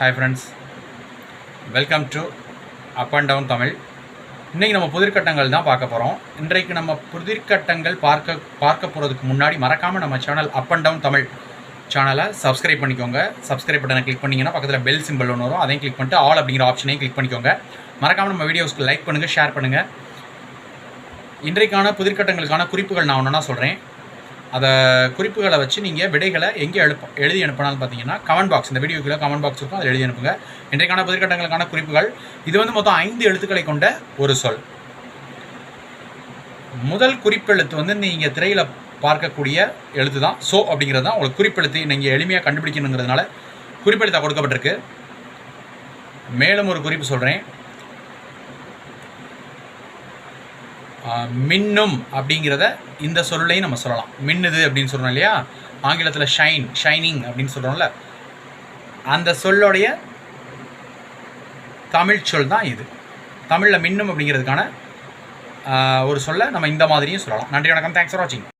Hi friends welcome to up and down Tamil இன்றைக்கி நம்ம புதிர்கட்டங்கள் தான் பார்க்க போகிறோம் இன்றைக்கு நம்ம புதிர்கட்டங்கள் பார்க்க பார்க்க போகிறதுக்கு முன்னாடி மறக்காமல் நம்ம channel up and down Tamil சேனலை சப்ஸ்கிரைப் பண்ணிக்கோங்க. சப்ஸ்கிரைப் பட்டனை கிளிக் பண்ணிங்கன்னா பக்கத்தில் பெல் சிம்பிள் ஒன்று வரும். அதையும் கிளிக் பண்ணிட்டு ஆல் அப்படிங்கிற ஆப்ஷனையும் கிளிக் பண்ணிக்கோங்க. மறக்காமல் நம்ம வீடியோஸ்க்கு லைக் பண்ணுங்கள் ஷேர் பண்ணுங்கள் இன்றைக்கான புதிர்கட்டங்களுக்கான குறிப்புகள் நான் ஒன்றுனா சொல்கிறேன் அதை குறிப்புகளை வச்சு நீங்கள் விடைகளை எங்கே எழுப்ப எழுதி அனுப்பினாலும் பார்த்தீங்கன்னா கமெண்ட் பாக்ஸ் இந்த வீடியோக்குள்ள கமெண்ட் பாக்ஸ் இருக்கும் அதை எழுதி அனுப்புங்க. இன்றைக்கான பதிர்கட்டங்களுக்கான குறிப்புகள் இது வந்து மொத்தம் ஐந்து எழுத்துக்களை கொண்ட ஒரு சொல். முதல் குறிப்பெழுத்து வந்து நீங்கள் திரையில் பார்க்கக்கூடிய எழுத்து தான் சோ அப்படிங்கிறது தான் உங்களுக்கு குறிப்பெழுத்து நீங்கள் எளிமையாக கண்டுபிடிக்கணுங்கிறதுனால குறிப்பெழுத்தாக கொடுக்கப்பட்டிருக்கு. மேலும் ஒரு குறிப்பு சொல்கிறேன் மின்னும் அப்படிங்கிறத இந்த சொல்லையும் நம்ம சொல்லலாம். மின்னுது அப்படின்னு சொல்கிறோம் இல்லையா? ஆங்கிலத்தில் ஷைன் ஷைனிங் அப்படின்னு சொல்கிறோம்ல அந்த சொல்லுடைய தமிழ் சொல் தான் இது. தமிழில் மின்னும் அப்படிங்கிறதுக்கான ஒரு சொல்ல நம்ம இந்த மாதிரியும் சொல்லலாம். நன்றி வணக்கம். தேங்க்ஸ் ஃபார் வாட்சிங்